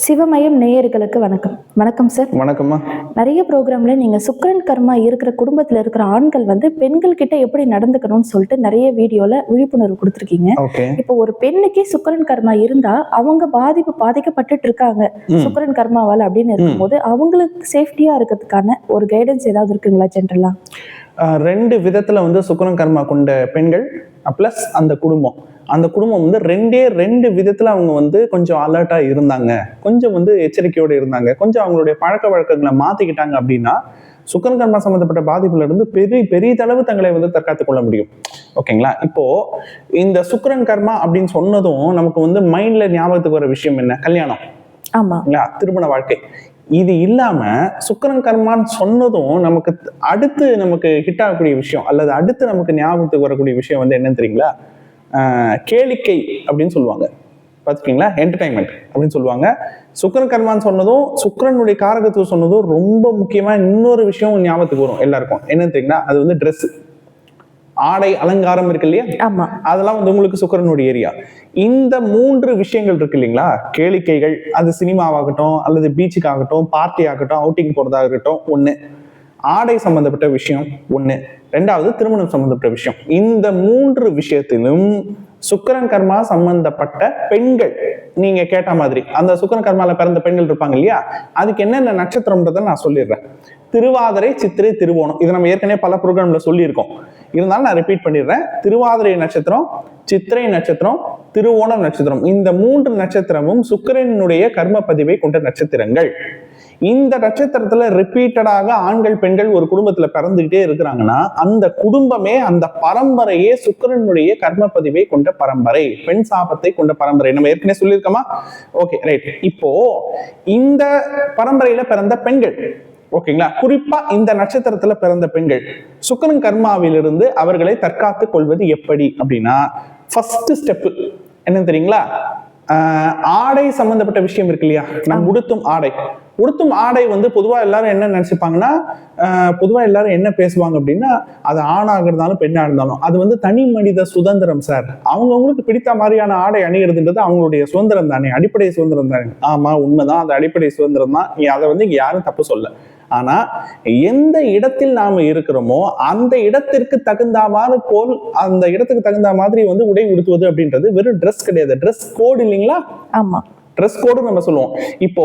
சிவமயம் நேயர்களுக்கு வணக்கம். வணக்கம் சார் வணக்கம்மா. நிறைய ப்ரோக்ராம்ல நீங்க சுக்கிரன் கர்மா இருக்கிற குடும்பத்துல இருக்கிற ஆண்கள் வந்து பெண்கள் கிட்ட எப்படி நடந்துக்கணும்னு சொல்லிட்டு நிறைய வீடியோல விழிப்புணர்வு கொடுத்துருக்கீங்க. இப்போ ஒரு பெண்ணுக்கே சுக்கிரன் கர்மா இருந்தா அவங்க பாதிப்பு பாதிக்கப்பட்டுட்டு இருக்காங்க. சுக்கிரன் கர்மாவால் அப்படின்னு இருக்கும்போது அவங்களுக்கு சேஃப்டியா இருக்கிறதுக்கான ஒரு கைடன்ஸ் ஏதாவது இருக்குங்களா ஜென்ரலா ரெண்டு விதத்துல வந்து சுக்கரன் கர்மா கொண்ட பெண்கள் ப்ளஸ் அந்த குடும்பம். அந்த குடும்பம் வந்து ரெண்டே ரெண்டு விதத்துல அவங்க வந்து கொஞ்சம் அலர்ட்டா இருந்தாங்க. கொஞ்சம் வந்து எச்சரிக்கையோட இருந்தாங்க. கொஞ்சம் அவங்களுடைய பழக்க வழக்கங்களை மாத்திக்கிட்டாங்க அப்படின்னா சுக்கரன் கர்மா சம்பந்தப்பட்ட பாதிப்புல இருந்து பெரிய பெரியதளவு தங்களை வந்து தற்காத்துக் கொள்ள முடியும். ஓகேங்களா இப்போ இந்த சுக்கிரன் கர்மா அப்படின்னு சொன்னதும் நமக்கு வந்து மைண்ட்ல ஞாபகத்துக்கு வர விஷயம் என்ன? கல்யாணம். ஆமா. திருமண வாழ்க்கை. இது இல்லாம சுக்கிரன் கர்மான்னு சொன்னதும் நமக்கு அடுத்து நமக்கு ஹிட் ஆகக்கூடிய விஷயம் அல்லது அடுத்து நமக்கு ஞாபகத்துக்கு வரக்கூடிய விஷயம் வந்து என்னன்னு தெரியுங்களா? கேளிக்கை அப்படின்னு சொல்லுவாங்க. பார்த்துருக்கீங்களா? என்டர்டைன்மெண்ட் அப்படின்னு சொல்லுவாங்க. சுக்கிரன் கர்மான்னு சொன்னதும் சுக்கிரனுடைய காரகத்துவம் சொன்னதும் ரொம்ப முக்கியமா இன்னொரு விஷயம் ஞாபகத்துக்கு வரும் எல்லாருக்கும். என்னன்னு தெரியுங்களா? அது வந்து Dress. ஆடை அலங்காரம் இருக்கு இல்லையா? ஆமா. அதெல்லாம் வந்து உங்களுக்கு சுக்கரனுடைய ஏரியா இந்த மூன்று விஷயங்கள் இருக்கு இல்லைங்களா? கேளிக்கைகள் அது சினிமாவாகட்டும் அல்லது பீச்சுக்கு ஆகட்டும் பார்ட்டி ஆகட்டும் அவுட்டிங் போறதா இருக்கட்டும் ஒண்ணு. ஆடை சம்பந்தப்பட்ட விஷயம் ஒன்று ரெண்டாவது திருமணம் சம்பந்தப்பட்ட விஷயம். இந்த மூன்று விஷயத்திலும் சுக்கிரன் கர்மா சம்பந்தப்பட்ட பெண்கள் நீங்க கேட்ட மாதிரி அந்த சுக்கிரன் கர்மால பிறந்த பெண்கள் இருப்பாங்க இல்லையா? அதுக்கு என்னென்ன நட்சத்திரம்ன்றதை நான் சொல்லிடுறேன். திருவாதிரை சித்திரை திருவோணம். இது நம்ம ஏற்கனவே பல ப்ரோக்ராம்ல சொல்லியிருக்கோம். இருந்தாலும் நான் ரிப்பீட் பண்ணிடுறேன். திருவாதிரை நட்சத்திரம் சித்திரை நட்சத்திரம் திருவோணம் நட்சத்திரம். இந்த மூன்று நட்சத்திரமும் சுக்கரனுடைய கர்ம பதிவை கொண்ட நட்சத்திரங்கள். இந்த நட்சத்திரத்துல ரிப்பீட்டடாக ஆண்கள் பெண்கள் ஒரு குடும்பத்துல பிறந்துகிட்டே இருக்கிறாங்கன்னா அந்த குடும்பமே அந்த பரம்பரையே சுக்கிரனுடைய கர்ம பதிவை கொண்ட பரம்பரை பெண் சாபத்தை கொண்ட பரம்பரை. நம்ம ஏற்கனவே சொல்லியிருக்கோமா? ஓகே ரைட் இப்போ இந்த பரம்பரையில பிறந்த பெண்கள் ஓகேங்களா குறிப்பா இந்த நட்சத்திரத்துல பிறந்த பெண்கள் சுக்கரன் கர்மாவிலிருந்து அவர்களை தற்காத்துக் கொள்வது எப்படி அப்படின்னா ஃபர்ஸ்ட் ஸ்டெப் என்னன்னு தெரியுங்களா? ஆஹ் ஆடை சம்பந்தப்பட்ட விஷயம் இருக்கு இல்லையா? நம் உடுத்தும் ஆடை. உடுத்தும் ஆடை வந்து பொதுவாக எல்லாரும் என்ன நினச்சிப்பாங்கன்னா பொதுவாக எல்லாரும் என்ன பேசுவாங்க அப்படின்னா அது ஆணாக இருந்தாலும் பெண்ணாக இருந்தாலும். அது வந்து தனி மனித சுதந்திரம் சார். அவங்கவுங்களுக்கு பிடித்த மாதிரியான ஆடை அணிகிறதுன்றது அவங்களுடைய சுதந்திரம் தானே. அடிப்படை சுதந்திரம் தானே. ஆமாம் உண்மைதான். அது அடிப்படை சுதந்திரம் தான். அதை வந்து யாரும் தப்பு சொல்ல. ஆனா எந்த இடத்தில் நாம இருக்கிறோமோ அந்த இடத்திற்கு தகுந்த போல் அந்த இடத்துக்கு தகுந்த மாதிரி வந்து உடை உடுத்துவது அப்படின்றது வெறும் ட்ரெஸ் கிடையாது. ட்ரெஸ் கோடு இல்லைங்களா? ஆமா. ட்ரெஸ் கோடும் நம்ம சொல்லுவோம். இப்போ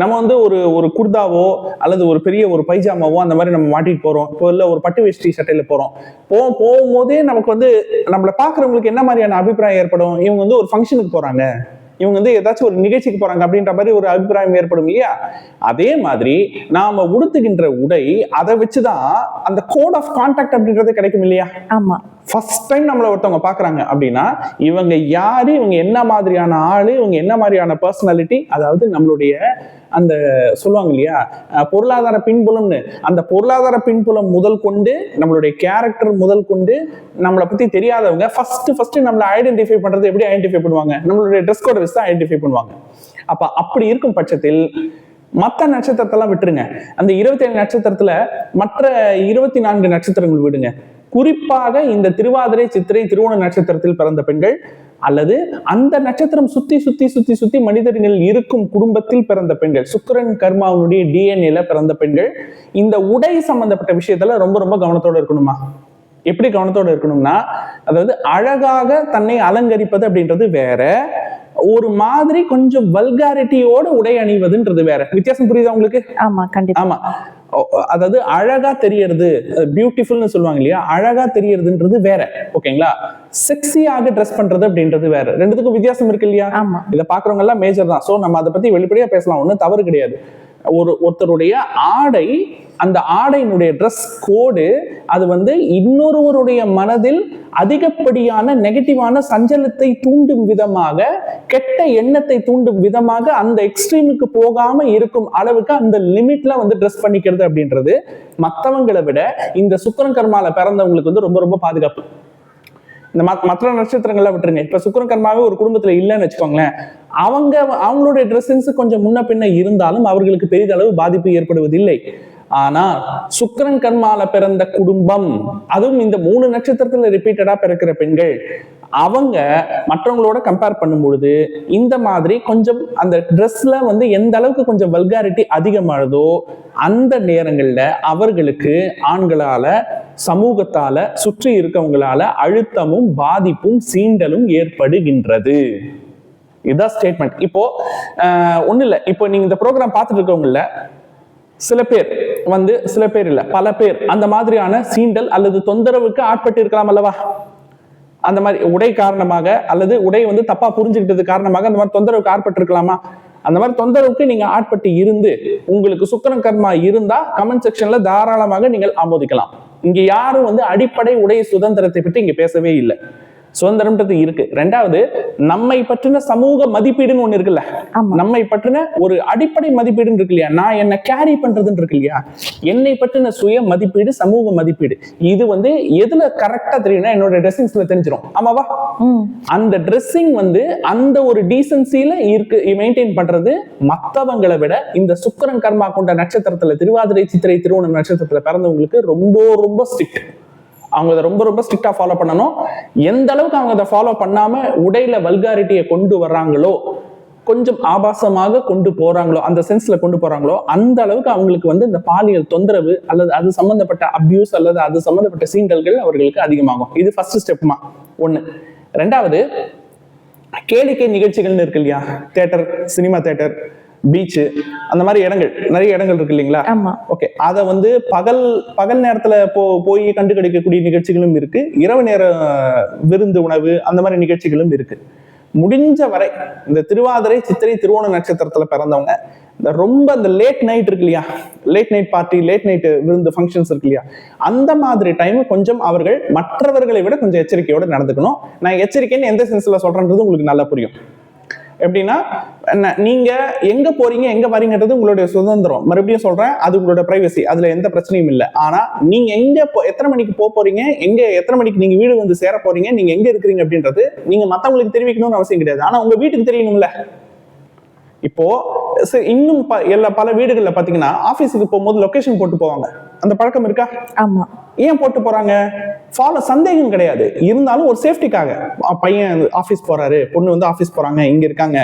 நம்ம வந்து ஒரு ஒரு குர்தாவோ அல்லது ஒரு பெரிய ஒரு பைஜாமாவோ அந்த மாதிரி நம்ம மாட்டிட்டு போறோம். இப்போ இல்லை ஒரு பட்டு வேஷ்டி சட்டையில போறோம். போ போகும்போதே நமக்கு வந்து நம்மளை பாக்குறவங்களுக்கு என்ன மாதிரியான அபிப்பிராயம் ஏற்படும்? இவங்க வந்து ஒரு ஃபங்க்ஷனுக்கு போறாங்க. இவங்க வந்து ஏதாச்சும் ஒரு நிகழ்ச்சிக்கு போறாங்க அப்படின்ற மாதிரி ஒரு அபிப்பிராயம் ஏற்படும் இல்லையா? அதே மாதிரி நாம உடுத்துகின்ற உடை அதை வச்சுதான் அந்த கோட் ஆஃப் கான்டாக்ட் அப்படின்றது கிடைக்கும் இல்லையா? ஆமா. ஃபர்ஸ்ட் டைம் நம்மள ஒருத்தவங்க பாக்குறாங்க அப்படின்னா இவங்க யாரு இவங்க என்ன மாதிரியான ஆளு இவங்க என்ன மாதிரியான பர்சனாலிட்டி அதாவது நம்மளுடைய அந்த சொல்லுவாங்க இல்லையா பொருளாதார பின்புலம்னு. அந்த பொருளாதார பின்புலம் முதல் கொண்டு நம்மளுடைய கேரக்டர் முதல் கொண்டு நம்மளை பத்தி தெரியாதவங்க ஃபர்ஸ்ட் ஃபர்ஸ்ட் நம்மளை ஐடென்டிஃபை பண்றது எப்படி ஐடென்டிஃபை பண்ணுவாங்க? நம்மளுடைய ட்ரெஸ் கோட் வச்சு தான் ஐடென்டிஃபை பண்ணுவாங்க. அப்ப அப்படி இருக்கும் பட்சத்தில் மற்ற நட்சத்திரத்தெல்லாம் விட்டுருங்க. அந்த இருபத்தி ஏழு நட்சத்திரத்துல மற்ற இருபத்தி நான்கு நட்சத்திரங்கள் விடுங்க. குறிப்பாக இந்த திருவாதிரை சித்திரை திருவோண நட்சத்திரத்தில் பிறந்த பெண்கள் அல்லது அந்த நட்சத்திரம் சுத்தி சுத்தி சுத்தி சுத்தி மனிதர்கள் இருக்கும் குடும்பத்தில் பிறந்த பெண்கள் சுக்கிரன் கர்மாவுடைய டிஎன்ஏல பிறந்த பெண்கள் இந்த உடை சம்பந்தப்பட்ட விஷயத்துல ரொம்ப ரொம்ப கவனத்தோட இருக்கணுமா? எப்படி கவனத்தோட இருக்கணும்னா அதாவது அழகாக தன்னை அலங்கரிப்பது அப்படின்றது வேற ஒரு மாதிரி கொஞ்சம் வல்காரிட்டியோட உடை அணிவதுன்றது வேற. வித்தியாசம் புரியுதா உங்களுக்கு? ஆமா கண்டிப்பா. ஆமா. அதாவது அழகா தெரியறது பியூட்டிஃபுல்னு சொல்லுவாங்க இல்லையா? அழகா தெரியறதுன்றது வேற. ஓகேங்களா? செக்ஸியாக ட்ரெஸ் பண்றது அப்படின்றது வேற. ரெண்டுத்துக்கும் வித்தியாசம் இருக்கு இல்லையா? இதை பாக்குறவங்க எல்லாம் மேஜர் தான். சோ நம்ம அதை பத்தி வெளிப்படையா பேசலாம். ஒண்ணும் தவறு கிடையாது. ஒரு ஒருத்தருடைய ஆடை அந்த ஆடையினுடைய ட்ரெஸ் கோடு அது வந்து இன்னொருவருடைய மனதில் அதிகப்படியான நெகட்டிவான சஞ்சலத்தை தூண்டும் விதமாக கெட்ட எண்ணத்தை தூண்டும் விதமாக அந்த எக்ஸ்ட்ரீமுக்கு போகாம இருக்கும் அளவுக்கு அந்த லிமிட்ல வந்து ட்ரெஸ் பண்ணிக்கிறது அப்படின்றது மத்தவங்களை விட இந்த சுக்கரன் கர்மால பிறந்தவங்களுக்கு வந்து ரொம்ப ரொம்ப பாதுகாப்பு. இந்த மத்- மற்ற நட்சத்திரங்கள்லாம் விட்டுருங்க. இப்ப சுக்கரன் கர்மாவே ஒரு குடும்பத்துல இல்லைன்னு வச்சுக்கோங்களேன். அவங்க அவங்களுடைய ட்ரெஸ்ஸிங்ஸ் கொஞ்சம் முன்ன பின்ன இருந்தாலும் அவர்களுக்கு பெரிதளவு பாதிப்பு ஏற்படுவதில்லை. ஆனால் சுக்கரன் கர்மால பிறந்த குடும்பம் அதுவும் இந்த மூணு நட்சத்திரத்துல ரிப்பீட்டடா பிறக்கிற பெண்கள் அவங்க மற்றவங்களோட கம்பேர் பண்ணும்பொழுது இந்த மாதிரி கொஞ்சம் அந்த ட்ரெஸ்ல வந்து எந்த அளவுக்கு கொஞ்சம் வல்காரிட்டி அதிகமானதோ அந்த நேரங்கள்ல அவர்களுக்கு ஆண்களால சமூகத்தால சுற்றி இருக்கவங்களால அழுத்தமும் பாதிப்பும் சீண்டலும் ஏற்படுகின்றது. இதுதான் ஸ்டேட்மெண்ட் இப்போ ஒன்றும் இல்லை இல்ல இப்போ நீங்க இந்த ப்ரோக்ராம் பார்த்துட்டு இருக்கவங்கள சில பேர் வந்து சில பேர் இல்லை பல பேர் அந்த மாதிரியான சீண்டல் அல்லது தொந்தரவுக்கு ஆட்பட்டு இருக்கலாம் அல்லவா? அந்த மாதிரி உடை காரணமாக அல்லது உடை வந்து தப்பா புரிஞ்சுக்கிட்டது காரணமாக அந்த மாதிரி தொந்தரவுக்கு ஆட்பட்டு இருக்கலாமா? அந்த மாதிரி தொந்தரவுக்கு நீங்க ஆட்பட்டு இருந்து உங்களுக்கு சுக்கரம் கர்மா இருந்தா கமெண்ட் செக்ஷன்ல தாராளமாக நீங்கள் ஆமோதிக்கலாம். இங்க யாரும் வந்து அடிப்படை உடை சுதந்திரத்தை பற்றி இங்க பேசவே இல்லை. சுதந்திரம்ன்றது இருக்கு. ரெண்டாவது நம்மை பற்றின சமூக மதிப்பீடுன்னு ஒண்ணு இருக்குல்ல. நம்மை பற்றின ஒரு அடிப்படை மதிப்பீடுன்னு இருக்கு இல்லையா? நான் என்ன கேரி பண்றதுன்னு இருக்கு இல்லையா? என்னை பற்றின சுய மதிப்பீடு சமூக மதிப்பீடு. இது வந்து எதுல கரெக்டா தெரியும்னா என்னோட ட்ரெஸ்ஸிங்ஸ்ல தெரிஞ்சிரும். ஆமாவா அந்த ட்ரெஸ்ஸிங் வந்து அந்த ஒரு டீசன்சில இருக்கு மெயின்டைன் பண்றது மத்தவங்களை விட இந்த சுக்கிரன் கர்மா கொண்ட நட்சத்திரத்துல திருவாதிரை சித்திரை திருவோணம் நட்சத்திரத்துல பிறந்தவங்களுக்கு ரொம்ப ரொம்ப ஸ்ட்ரிக்ட் அவங்க அதை ரொம்ப ரொம்ப ஸ்ட்ரிக்டா ஃபாலோ பண்ணணும். எந்த அளவுக்கு அவங்க அதை ஃபாலோ பண்ணாம உடையில வல்காரிட்டியை கொண்டு வர்றாங்களோ கொஞ்சம் ஆபாசமாக கொண்டு போறாங்களோ அந்த சென்ஸ்ல கொண்டு போறாங்களோ அந்த அளவுக்கு அவங்களுக்கு வந்து இந்த பாலியல் தொந்தரவு அல்லது அது சம்பந்தப்பட்ட அபியூஸ் அல்லது அது சம்பந்தப்பட்ட சீண்டல்கள் அவர்களுக்கு அதிகமாகும். இது ஃபர்ஸ்ட் ஸ்டெப்மா ஒண்ணு. ரெண்டாவது கேளிக்கை நிகழ்ச்சிகள்னு இருக்கு இல்லையா? தேட்டர் சினிமா தேட்டர் பீச் அந்த மாதிரி இடங்கள் நிறைய இடங்கள் இருக்கு இல்லைங்களா? ஓகே அத வந்து பகல் பகல் நேரத்துல போ போய் கண்டு கிடைக்கக்கூடிய நிகழ்ச்சிகளும் இருக்கு. இரவு நேர விருந்து உணவு அந்த மாதிரி நிகழ்ச்சிகளும் இருக்கு. முடிஞ்ச வரை இந்த திருவாதிரை சித்திரை திருவோண நட்சத்திரத்துல பிறந்தவங்க இந்த ரொம்ப இந்த லேட் நைட் இருக்கு இல்லையா? Late night party late night விருந்து ஃபங்க்ஷன்ஸ் இருக்கு இல்லையா? அந்த மாதிரி டைம் கொஞ்சம் அவர்கள் மற்றவர்களை விட கொஞ்சம் எச்சரிக்கையோட நடந்துக்கணும். நான் எச்சரிக்கைன்னு எந்த சென்ஸ்ல சொல்றேன்றது உங்களுக்கு நல்லா புரியும். எப்படின்னா என்ன, நீங்க எங்க போறீங்க எங்க வரீங்கன்றது உங்களுடைய சுதந்திரம். மறுபடியும் சொல்றேன் அது உங்களோட பிரைவசி அதுல எந்த பிரச்சனையும் இல்லை. ஆனா நீங்க எங்க போ- எத்தனை மணிக்கு போக போறீங்க எங்க எத்தனை மணிக்கு நீங்க வீடு வந்து சேர போறீங்க நீங்க எங்க இருக்கிறீங்க அப்படின்றது நீங்க மத்தவங்களுக்கு தெரிவிக்கணும்னு அவசியம் கிடையாது. ஆனா உங்க வீட்டுக்கு தெரியணும்ல. இப்போ இன்னும் ப- எல்லா பல வீடுகளில் பார்த்தீங்கன்னா ஆஃபீஸுக்கு போகும்போது லொக்கேஷன் போட்டு போவாங்க. அந்த பழக்கம் இருக்கா? ஆமா. ஏன் போட்டு போறாங்க? ஃபாலோ சந்தேகம் கிடையாது. இருந்தாலும் ஒரு சேஃப்டிக்காக. பையன் ஆஃபீஸ் போறாரு. பொண்ணு வந்து ஆஃபீஸ் போறாங்க. இங்க இருக்காங்க.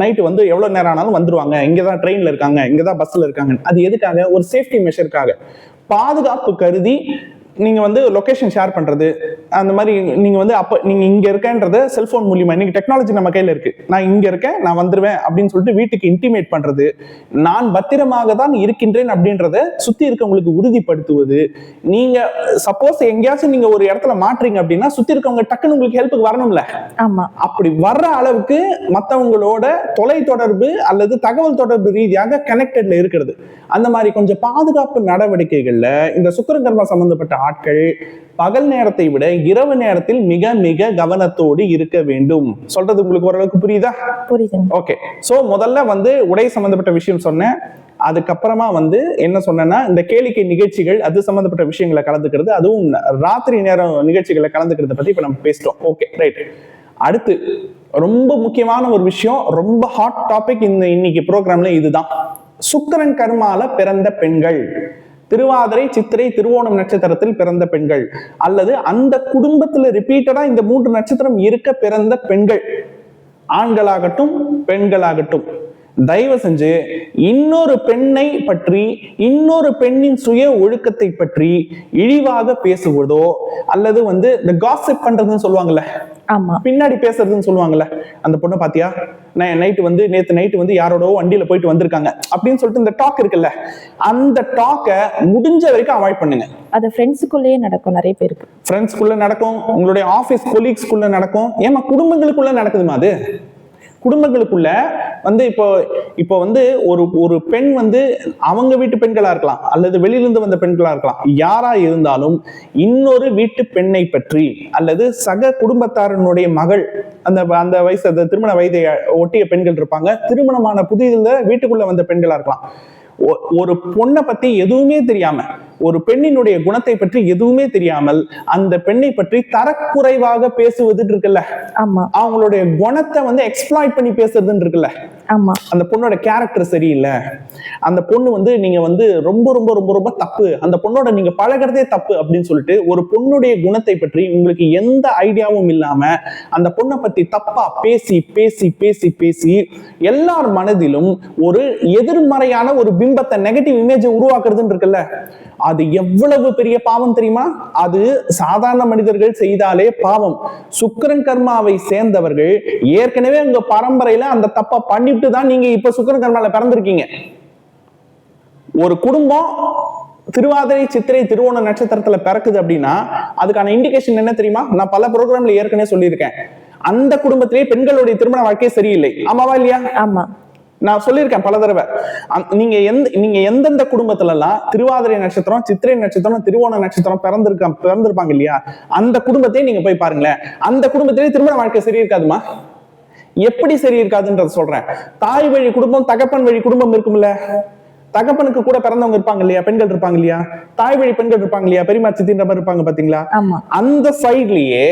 நைட்டு வந்து எவ்வளவு நேரம் ஆனாலும் வந்துருவாங்க. இங்க தான் ட்ரெயின்ல இருக்காங்க. இங்க தான் பஸ்ல இருக்காங்க அது எதுக்காக? ஒரு சேஃப்டி மெஷருக்காக பாதுகாப்பு கருதி நீங்க வந்து லொகேஷன் ஷேர் பண்றது அந்த மாதிரி நீங்க வந்து அப்ப நீங்க இங்க இருக்கேன்றத செல்போன் மூலியமா. இன்னைக்கு டெக்னாலஜி நம்ம கையில இருக்கு. நான் இங்க இருக்கேன் நான் வந்துருவேன் அப்படின்னு சொல்லிட்டு வீட்டுக்கு இன்டிமேட் பண்றது நான் பத்திரமாக தான் இருக்கின்றேன் அப்படின்றத சுத்தி இருக்கவங்களுக்கு உறுதிப்படுத்துவது. நீங்க சப்போஸ் எங்கேயாச்சும் நீங்க ஒரு இடத்துல மாற்றீங்க அப்படின்னா சுத்தி இருக்கவங்க டக்குன்னு உங்களுக்கு ஹெல்ப்புக்கு வரணும்ல? ஆமா. அப்படி வர்ற அளவுக்கு மத்தவங்களோட தொலை தொடர்பு அல்லது தகவல் தொடர்பு ரீதியாக கனெக்டட்ல இருக்கிறது. அந்த மாதிரி கொஞ்சம் பாதுகாப்பு நடவடிக்கைகள்ல இந்த சுக்கிரகர்மா சம்பந்தப்பட்ட ஆட்கள் பகல் நேரத்தை விட இரவு நேரத்தில் மிக மிக கவனத்தோடு இருக்க வேண்டும். சொல்றது உங்களுக்கு ஓரளவுக்கு புரியுதா? புரியுதுங்க. ஓகே சோ முதல்ல வந்து உடை சம்பந்தப்பட்ட விஷயம் சொன்னேன். அதுக்கப்புறமா வந்து என்ன சொன்னேன்னா இந்த கேளிக்கை நிகழ்ச்சிகள் அது சம்பந்தப்பட்ட விஷயங்களை கலந்துக்கிறது. அதுவும் ராத்திரி நேரம் நிகழ்ச்சிகளை கலந்துக்கிறத பத்தி இப்ப நம்ம பேசிட்டோம். ஓகே ரைட் அடுத்து ரொம்ப முக்கியமான ஒரு விஷயம் ரொம்ப ஹாட் டாபிக் இந்த இன்னைக்கு ப்ரோக்ராம்ல இதுதான். சுக்கிரன் கர்மால பிறந்த பெண்கள். திருவாதிரை சித்திரை திருவோணம் நட்சத்திரத்தில் பிறந்த பெண்கள். அல்லது அந்த குடும்பத்துல ரிப்பீட்டடா இந்த மூன்று நட்சத்திரம் இருக்க பிறந்த பெண்கள். ஆண்களாகட்டும் பெண்களாகட்டும். தயவு செஞ்சு இன்னொரு பெண்ணை பற்றி இன்னொரு பெண்ணின் சுய ஒழுக்கத்தை பற்றி இழிவாக பேசுவதோ அல்லது வந்து இந்த காசிப் பண்றதுன்னு சொல்லுவாங்கல்ல பின்னாடி பேசுறதுன்னு சொல்லுவாங்கல்ல அந்த பொண்ணை பாத்தியா? நான் நைட்டு வந்து நேத்து நைட்டு வந்து யாரோடோ வண்டியில போயிட்டு வந்திருக்காங்க அப்படின்னு சொல்லிட்டு இந்த டாக் இருக்குல்ல அந்த டாக்கை முடிஞ்ச வரைக்கும் அவாய்ட் பண்ணுங்க. அது ஃப்ரெண்ட்ஸுக்குள்ளேயே நடக்கும் நிறைய பேருக்கு. ஃப்ரெண்ட்ஸ்குள்ள நடக்கும் உங்களுடைய ஆஃபீஸ் கொலீக்ஸ்குள்ள நடக்கும் ஏமா குடும்பங்களுக்குள்ள நடக்குதுமா அது? குடும்பங்களுக்குள்ள வந்து இப்போ இப்போ வந்து ஒரு ஒரு பெண் வந்து அவங்க வீட்டு பெண்களா இருக்கலாம் அல்லது வெளியிலிருந்து வந்த பெண்களா இருக்கலாம். யாரா இருந்தாலும் இன்னொரு வீட்டு பெண்ணை பற்றி அல்லது சக குடும்பத்தாரனுடைய மகள் அந்த அந்த வயசு அந்த திருமண வயதை ஒட்டிய பெண்கள் இருப்பாங்க. திருமணமான புதிதில் வீட்டுக்குள்ள வந்த பெண்களா இருக்கலாம். ஒ- ஒரு பொண்ணை பத்தி எதுவுமே தெரியாம ஒரு பெண்ணினுடைய குணத்தை பற்றி எதுவுமே தெரியாமல் அந்த பெண்ணை பற்றி தரக்குறைவாக பேசுவது இருக்குல்ல? ஆமா. அவங்களுடைய குணத்தை வந்து எக்ஸ்ப்ளாய்ட் பண்ணி பேசுறதுன்னு இருக்குல்ல? ஆமா. அந்த பொண்ணோட கேரக்டர் சரியில்லை. அந்த பொண்ணு வந்து நீங்க வந்து ரொம்ப ரொம்ப ரொம்ப ரொம்ப தப்பு. அந்த பொண்ணோட நீங்க பழகுறதே தப்பு அப்படின்னு சொல்லிட்டு ஒரு பொண்ணுடைய குணத்தை பற்றி உங்களுக்கு எந்த ஐடியாவும் இல்லாம அந்த பொண்ணை பத்தி தப்பா பேசி பேசி பேசி பேசி எல்லார் மனதிலும் ஒரு எதிர்மறையான ஒரு பிம்பத்தை நெகட்டிவ் இமேஜை உருவாக்குறதுன்னு இருக்குல்ல? அது எவ்வளவு பெரிய பாவம் தெரியுமா? அது சாதாரண மனிதர்கள் செய்தாலே பாவம். சுக்கரன் கர்மாவை சேர்ந்தவர்கள் ஏற்கனவே உங்க பரம்பரையில அந்த தப்பை பண்ணிட்டு தான் நீங்க இப்ப சுக்கரன் கர்மால பிறந்திருக்கீங்க. ஒரு குடும்பம் திருவாதிரை சித்திரை திருவோண நட்சத்திரத்துல பிறக்குது அப்படின்னா அதுக்கான இண்டிகேஷன் என்ன தெரியுமா? நான் பல ப்ரோக்ராம்ல ஏற்கனவே சொல்லியிருக்கேன். அந்த குடும்பத்திலேயே பெண்களுடைய திருமண வாழ்க்கை சரியில்லை. ஆமாவா இல்லையா? ஆமா. நான் சொல்லியிருக்கேன் பல தடவை. நீங்க எந்த நீங்க எந்தெந்த குடும்பத்துல எல்லாம் திருவாதிரை நட்சத்திரம் சித்திரை நட்சத்திரம் திருவோண நட்சத்திரம் பிறந்திருக்க பிறந்திருப்பாங்க இல்லையா? அந்த குடும்பத்தையே நீங்க போய் பாருங்களேன். அந்த குடும்பத்திலேயே திருமண வாழ்க்கை சரி இருக்காதுமா எப்படி சரி இருக்காதுன்றத சொல்றேன். தாய் வழி குடும்பம் தகப்பன் வழி குடும்பம் இருக்கும்ல. தகப்பனுக்கு கூட பிறந்தவங்க இருப்பாங்க இல்லையா? பெண்கள் இருப்பாங்க இல்லையா? தாய் வழி பெண்கள் இருப்பாங்க இல்லையா? பெரியமா சித்தின்ற மாதிரி இருப்பாங்க பாத்தீங்களா? அந்த சைட்லயே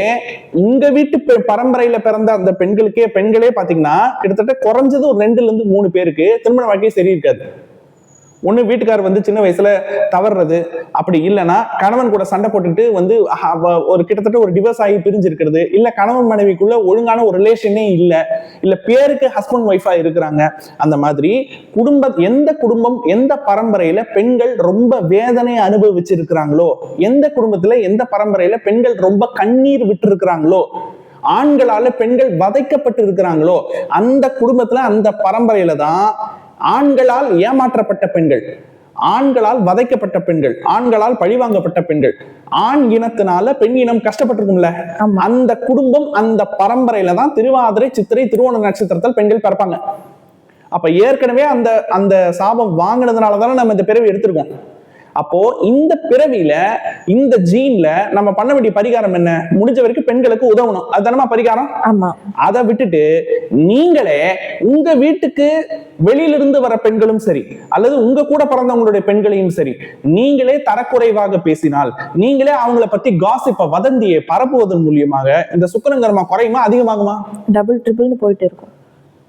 உங்க வீட்டு பரம்பரையில பிறந்த அந்த பெண்களுக்கே பெண்களே பாத்தீங்கன்னா கிட்டத்தட்ட குறைஞ்சது ஒரு ரெண்டுல இருந்து மூணு பேருக்கு திருமண வாழ்க்கை சரி இருக்காது ஒன்று வீட்டுக்கார் வந்து சின்ன வயசுல தவறுறது அப்படி இல்லைன்னா கணவன் கூட சண்டை போட்டுட்டு வந்து ஒரு கிட்டத்தட்ட ஒரு டிவோர்ஸ் ஆகி பிரிஞ்சு இருக்கிறது இல்ல கணவன் மனைவிக்குள்ள ஒழுங்கான ஒரு ரிலேஷனே இல்லை. இல்ல பேருக்கு ஹஸ்பண்ட் ஒய்ஃபா இருக்கிறாங்க. அந்த மாதிரி குடும்ப எந்த குடும்பம் எந்த பரம்பரையில பெண்கள் ரொம்ப வேதனை அனுபவிச்சிருக்கிறாங்களோ எந்த குடும்பத்துல எந்த பரம்பரையில பெண்கள் ரொம்ப கண்ணீர் விட்டு இருக்கிறாங்களோ ஆண்களால பெண்கள் வதைக்கப்பட்டு இருக்கிறாங்களோ அந்த குடும்பத்துல அந்த பரம்பரையில தான் ஆண்களால் ஏமாற்றப்பட்ட பெண்கள் ஆண்களால் வதைக்கப்பட்ட பெண்கள் ஆண்களால் பழிவாங்கப்பட்ட பெண்கள் ஆண் இனத்தினால பெண் இனம் கஷ்டப்பட்டிருக்கும்ல? அந்த குடும்பம் அந்த பரம்பரையில தான் திருவாதிரை சித்திரை திருவோண நட்சத்திரத்தில் பெண்கள் பிறப்பாங்க. அப்ப ஏற்கனவே அந்த அந்த சாபம் வாங்கினதுனால தானே நம்ம இந்த பிறவி எடுத்திருக்கோம். அப்போ இந்த பிறவியில இந்த ஜீன்ல நம்ம பண்ண வேண்டிய பரிகாரம் என்ன? முடிஞ்ச வரைக்கும் பெண்களுக்கு உதவணும். அதுதானமா பரிகாரம்? ஆமா. அதை விட்டுட்டு நீங்களே உங்க வீட்டுக்கு வெளியிலிருந்து வர பெண்களும் சரி அல்லது உங்க கூட பிறந்தவங்களுடைய பெண்களையும் சரி நீங்களே தரக்குறைவாக பேசினால் நீங்களே அவங்கள பத்தி காசிப்ப வதந்தியை பரப்புவதன் மூலியமாக இந்த சுக்கரங்கர்மா குறையுமா அதிகமாகுமா? டபுள் ட்ரிபிள்னு போயிட்டு இருக்கும்.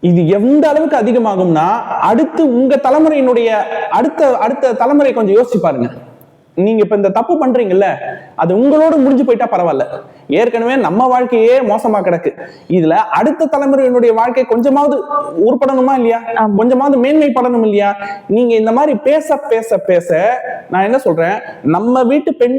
இது எந்த அளவுக்கு அதிகமாகும்னா அடுத்து உங்க தலைமுறையினுடைய அடுத்த அடுத்த தலைமுறை கொஞ்சம் யோசிச்சு பாருங்க. நீங்க இப்ப இந்த தப்பு பண்றீங்கல்ல அது உங்களோட முடிஞ்சு போயிட்டா பரவாயில்ல. ஏற்கனவே நம்ம வாழ்க்கையே மோசமா கிடக்கு. இதுல அடுத்த தலைமுறையினுடைய வாழ்க்கை கொஞ்சமாவது உருப்படணுமா இல்லையா. கொஞ்சமாவது மேன்மைப்படணும் இல்லையா? நீங்க இந்த மாதிரி பேச பேச பேச நான் என்ன சொல்றேன்? நம்ம வீட்டு பெண்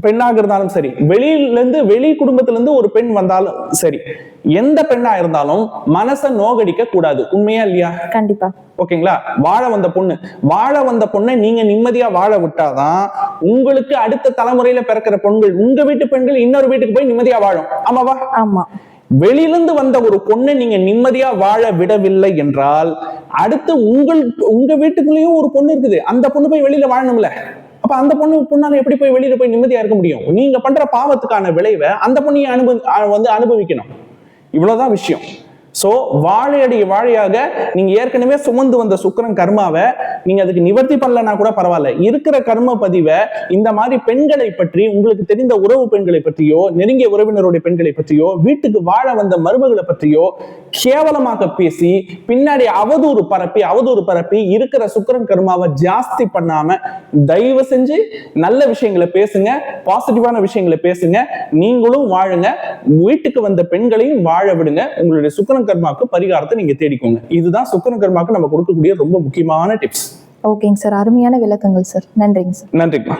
பெண்ணாக இருந்தாலும் சரி வெளியில இருந்து வெளி குடும்பத்துல இருந்து ஒரு பெண் வந்தாலும் சரி எந்த பெண்ணா இருந்தாலும் மனசை நோகடிக்க கூடாது. உண்மையா இல்லையா? கண்டிப்பா. ஓகேங்களா? வாழ வந்த பொண்ணு. வாழ வந்த பொண்ணை நீங்க நிம்மதியா வாழ விட்டாதான் உங்களுக்கு அடுத்த தலைமுறையில பிறக்கிற பெண்கள் உங்க வீட்டு பெண்கள் இன்னொரு வீட்டுக்கு போய் நிம்மதியா வாழும். ஆமாவா? ஆமா. வெளியிலிருந்து வந்த ஒரு பொண்ணை நீங்க நிம்மதியா வாழ விடவில்லை என்றால் அடுத்து உங்கள் உங்க வீட்டுக்குள்ளேயும் ஒரு பொண்ணு இருக்குது. அந்த பொண்ணு போய் வெளியில வாழணும்ல. அப்ப அந்த பொண்ணு பொண்ணால எப்படி போய் வெளியில போய் நிம்மதியா இருக்க முடியும்? நீங்க பண்ற பாவத்துக்கான விளைவை அந்த பொண்ணையும் அனுபவி வந்து அனுபவிக்கணும். இவ்வளவுதான் விஷயம். ஸோ வாழையடி வாழையாக நீங்க ஏற்கனவே சுமந்து வந்த சுக்கரன் கர்மாவை நீங்க அதுக்கு நிவர்த்தி பண்ணலன்னா கூட பரவாயில்ல. இருக்கிற கர்ம பதிவை இந்த மாதிரி பெண்களை பற்றி உங்களுக்கு தெரிந்த உறவு பெண்களை பற்றியோ நெருங்கிய உறவினருடைய பெண்களை பற்றியோ வீட்டுக்கு வாழ வந்த மருமகளை பற்றியோ கேவலமாக பேசி பின்னாடி அவதூறு பரப்பி அவதூறு பரப்பி இருக்கிற சுக்கரன் கர்மாவை ஜாஸ்தி பண்ணாம தயவு செஞ்சு நல்ல விஷயங்களை பேசுங்க பாசிட்டிவான விஷயங்களை பேசுங்க நீங்களும் வாழுங்க வீட்டுக்கு வந்த பெண்களையும் வாழ விடுங்க உங்களுடைய சுக்கிரன் கர்மாக்கு பரிகாரத்தை நீங்க தேடிக்கோங்க. இதுதான் சுக்கிரன் கர்மாக்கு நம்ம கொடுக்கக்கூடிய ரொம்ப முக்கியமான டிப்ஸ் ஓகேங்க சார். அருமையான விளக்கங்கள் சார். நன்றிங்க சார். நன்றிங்கம்மா